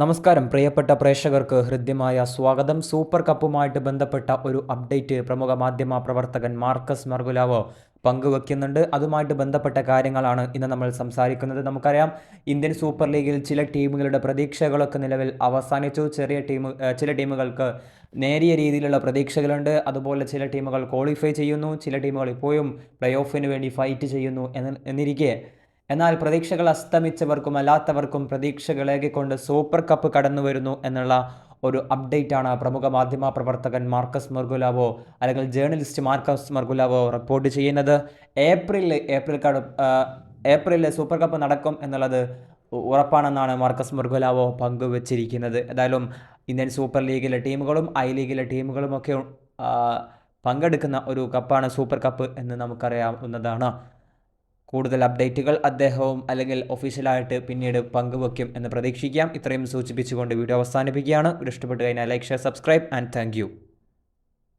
നമസ്കാരം. പ്രിയപ്പെട്ട പ്രേക്ഷകർക്ക് ഹൃദ്യമായ സ്വാഗതം. സൂപ്പർ കപ്പുമായിട്ട് ബന്ധപ്പെട്ട ഒരു അപ്ഡേറ്റ് പ്രമുഖ മാധ്യമ പ്രവർത്തകൻ മാർക്കസ് മർഗുലാവ് പങ്കുവെക്കുന്നുണ്ട്. അതുമായിട്ട് ബന്ധപ്പെട്ട കാര്യങ്ങളാണ് ഇന്ന് നമ്മൾ സംസാരിക്കുന്നത്. നമുക്കറിയാം ഇന്ത്യൻ സൂപ്പർ ലീഗിൽ ചില ടീമുകളുടെ പ്രതീക്ഷകളൊക്കെ നിലവിൽ അവസാനിച്ചു. ചെറിയ ടീം ചില ടീമുകൾക്ക് നേരിയ രീതിയിലുള്ള പ്രതീക്ഷകളുണ്ട്. അതുപോലെ ചില ടീമുകൾ ക്വാളിഫൈ ചെയ്യുന്നു. ചില ടീമുകൾ ഇപ്പോഴും പ്ലേ ഓഫിന് വേണ്ടി ഫൈറ്റ് ചെയ്യുന്നു എന്ന് എന്നിരിക്കെ എന്നാൽ പ്രതീക്ഷകൾ അസ്തമിച്ചവർക്കും അല്ലാത്തവർക്കും പ്രതീക്ഷകളേകിക്കൊണ്ട് സൂപ്പർ കപ്പ് കടന്നു വരുന്നു എന്നുള്ള ഒരു അപ്ഡേറ്റ് ആണ് പ്രമുഖ മാധ്യമ പ്രവർത്തകൻ മാർക്കസ് മർഗുലാവോ അല്ലെങ്കിൽ ജേർണലിസ്റ്റ് മാർക്കസ് മർഗുലാവോ റിപ്പോർട്ട് ചെയ്യുന്നത്. ഏപ്രിലിൽ ഏപ്രിൽ കട ഏപ്രിലിൽ സൂപ്പർ കപ്പ് നടക്കും എന്നുള്ളത് ഉറപ്പാണെന്നാണ് മാർക്കസ് മർഗുലാവോ പങ്കുവച്ചിരിക്കുന്നത്. ഏതായാലും ഇന്ത്യൻ സൂപ്പർ ലീഗിലെ ടീമുകളും ഐ ലീഗിലെ ടീമുകളും ഒക്കെ പങ്കെടുക്കുന്ന ഒരു കപ്പാണ് സൂപ്പർ കപ്പ് എന്ന് നമുക്കറിയാവുന്നതാണ്. കൂടുതൽ അപ്ഡേറ്റുകൾ അദ്ദേഹവും അല്ലെങ്കിൽ ഒഫീഷ്യലായിട്ട് പിന്നീട് പങ്കുവെക്കും എന്ന് പ്രതീക്ഷിക്കാം. ഇത്രയും സൂചിപ്പിച്ചുകൊണ്ട് വീഡിയോ അവസാനിപ്പിക്കുകയാണ്. ഇഷ്ടപ്പെട്ട് കഴിഞ്ഞാൽ like share subscribe and thank